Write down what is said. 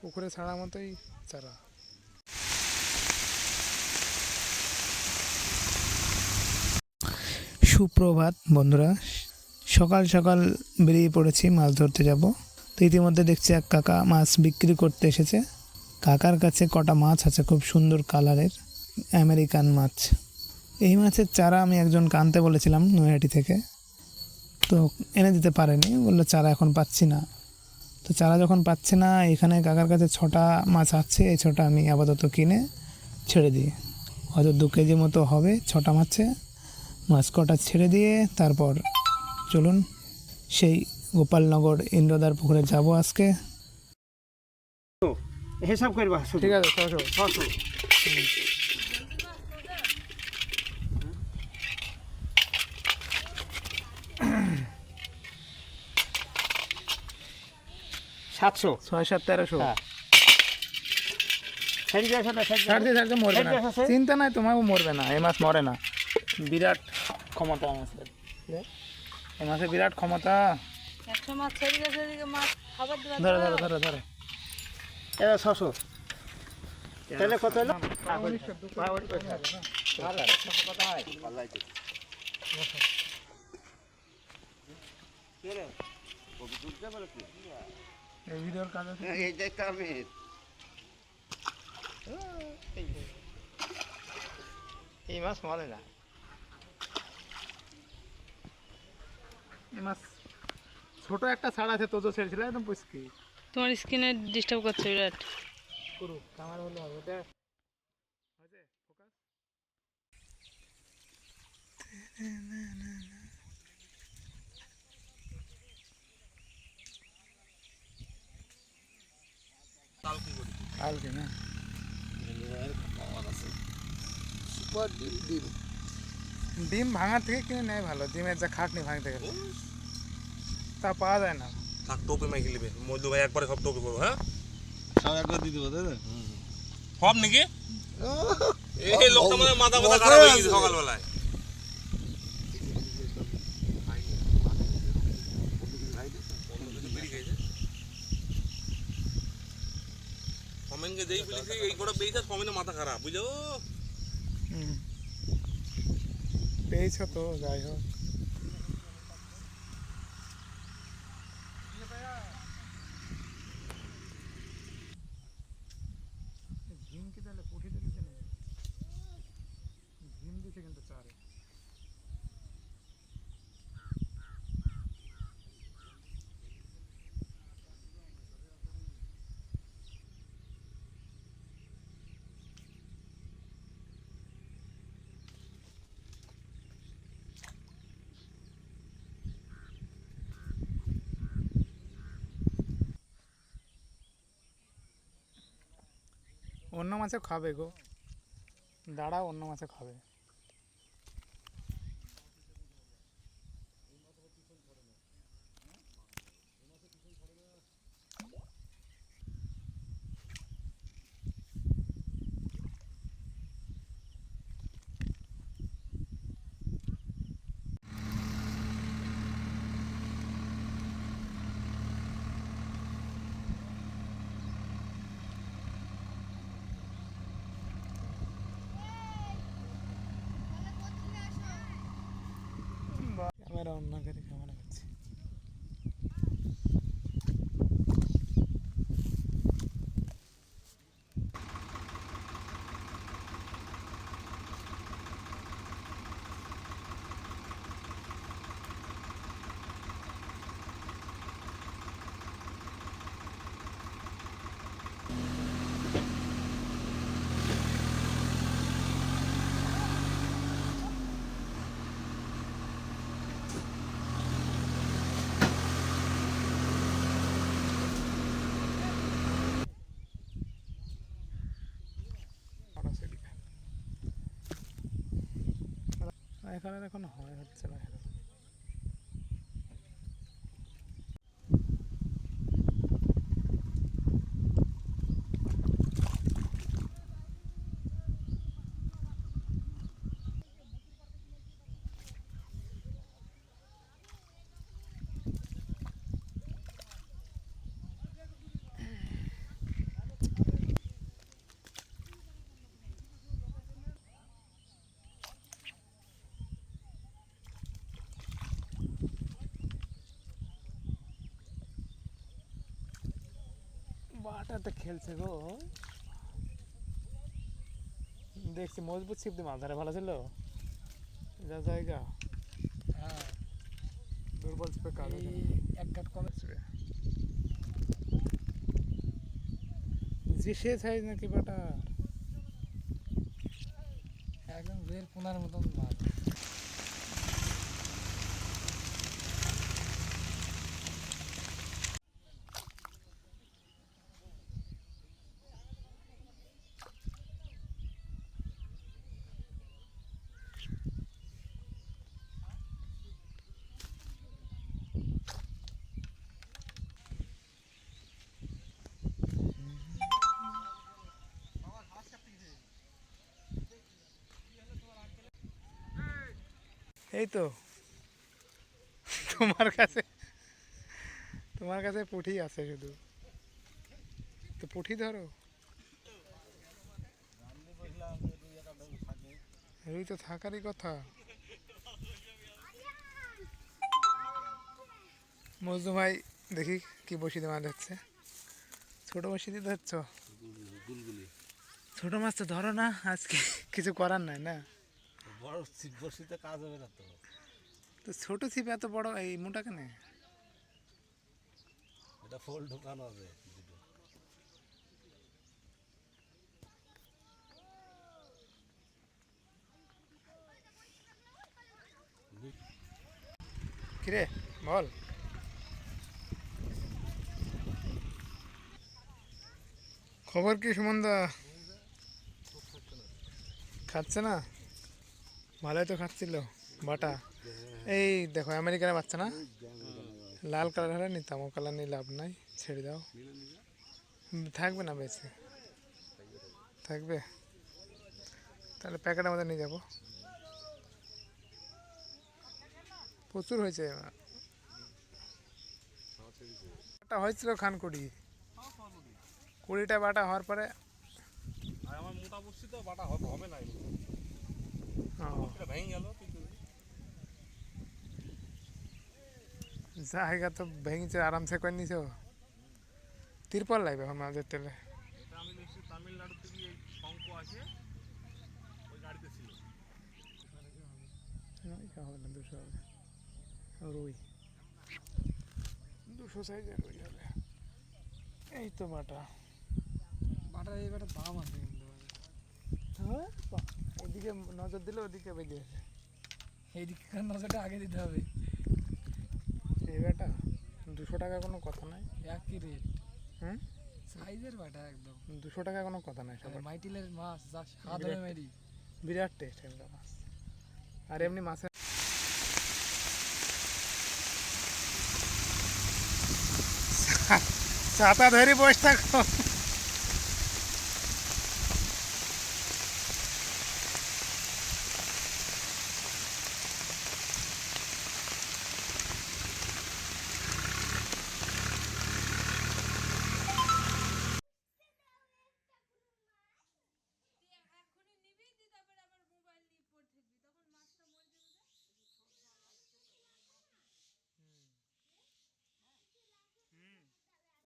পুকুরে ছাড়া মতোই সুপ্রভাত বন্ধুরা, সকাল সকাল বেরিয়ে পড়েছি, মাছ ধরতে যাব। তো ইতিমধ্যে দেখছি এক কাকা মাছ বিক্রি করতে এসেছে। কাকার কাছে কটা মাছ আছে, খুব সুন্দর কালারের আমেরিকান মাছ। এই মাছের চারা আমি একজন কানতে বলেছিলাম নৈহাটি থেকে। তো এনে দিতে পারেনি বলল চারা এখন পাচ্ছি না। তো চারা যখন পাচ্ছে না এখানে কাকার কাছে ছটা মাছ আছে এই ছটা আমি আপাতত কিনে ছেড়ে দিই। হয়তো দু কেজি মতো হবে ছটা মাছে। মাছ কটা ছেড়ে দিয়ে তারপর চলুন সেই গোপালনগর ইন্দ্রদার পুকুরে যাব আজকে। হিসাব করবা ঠিক আছে ছশো ছশো সাতশো। ছয় সাত তেরোশো। হ্যাঁ। সাড়ে চারশো না সাড়ে ছাড় দিয়ে ছাড় দিয়ে মরবে না। চিন্তা নাই তোমারও মরবে না এই মাছ মরে না। বিরাট ক্ষমতা মাছের এই মাছের বিরাট ক্ষমতা। একশো মাছ ছেড়ে গেছে এদিকে মাছ খাবার দিবা ধরো ধরো ধরো ধরো। এটা ছশো। তাহলে কত হলো? এই ভিডিওর কাজ আছে। এই মাছ মরে না। এই মাছ ছোট একটা ছাড় আছে তোজো ছেড়েছিল একদম পুষ্কি তোমার স্কিনে ডিস্টার্ব করছে বিরাট। করুক ক্যামেরা হলে হবে ওটা হয়েছে ফোকাস কালকে না। ডিম ভাঙার থেকে কিনে নেয় ভালো ডিমের যা খাটনি ভাঙতে গেলে। তা পাওয়া যায় না। থাক টোপে মাইকে নেবে। মজদু ভাই একবারে সব টোপে করব হ্যাঁ? সব একবার দিয়ে দেবো তাই তো? সব নাকি? এই লোকটা মানে মাথা কথা খারাপ হয়ে গেছে সকালবেলায়। যেই বলেছি এই কটা পেয়েছে কমেন্টে মাথা খারাপ হুম। পেয়েছ তো, যাই হোক। ঝিম কি তাহলে দিচ্ছে না ঝিম দিছে কিন্তু চারে। অন্য মাছে খাবে গো। দাঁড়া অন্য মাছে খাবে। ক্যামেরা অন্য করে ক্যামেরা করছে সরাসরি এখানে এখন হয় হচ্ছে না। বাটাতে খেলছে গো। দেখছি মজবুত ছিপ দিয়ে মাছ ধরে ভালো ছিল? যা জায়গা। হ্যাঁ। দুর্বল ছিপে কাজ এক কাঠ কমে যে সে সাইজ নাকি বাটা একদম বের পোনার মতন মাছ এই তো তোমার কাছে তোমার কাছে পুঁঠি আছে শুধু। তো পুঁঠি ধরো। রুই তো থাকারই কথা। মজদু ভাই দেখি কি বসিতে মাছ হচ্ছে ছোট বসিতে ধরছ? ছোট মাছ তো ধরো না আজকে কিছু করার নাই না। বড় ছিপ বসিতে কাজ হবে না তো। তো ছোট ছিপ এত বড় এই মোটা কেন? এটা ফোল ঢোকানো কিরে বল। খবর কি সুমনদা? খাচ্ছে না? ভালোই তো খাচ্ছিল, বাটা। এই দেখো, আমেরিকানের বাচ্চা না? লাল কালার হলে নিতাম, ও কালার নিয়ে লাভ নাই, ছেড়ে দাও। থাকবে না বেশি? থাকবে? তাহলে প্যাকেটের মধ্যে নিয়ে যাব। প্রচুর হয়েছে বাটা হয়েছিল খান কুড়ি কুড়িটা বাটা হওয়ার পরে আমার মোটা বসছি তো, বাটা হবে না ও, এটা ভেঙে গেল কিন্তু জায়গা তো ভেঙেছে আরামসে করে নিছো? তিরপল লাগবে এখন মাঝের তেলে। এটা আমি নিশ্চয়ই তামিলনাড়ু এই আছে ওই গাড়িতে ছিল। নয় হবে না দুশো হবে। রুই। দুশো সাইজের রুই হবে। এই তো বাটা। বাটার এই বাটার দাম আছে কিন্তু। হ্যাঁ? ওদিকে নজর দিলে ওদিকে বেরিয়েছে এইদিকে নজরটা আগে দিতে হবে? এই বাটা দুশো টাকা কোনো কথা নাই। একই রেট হুম? সাইজের বাটা একদম। দুশো টাকা কোনো কথা নাই সবার মাইটিলের মাছ যা স্বাদ। হবে মেরি। বিরাট টেস্ট এগুলো মাছ। আর এমনি মাছের ছাতা ধরে বসে থাকো।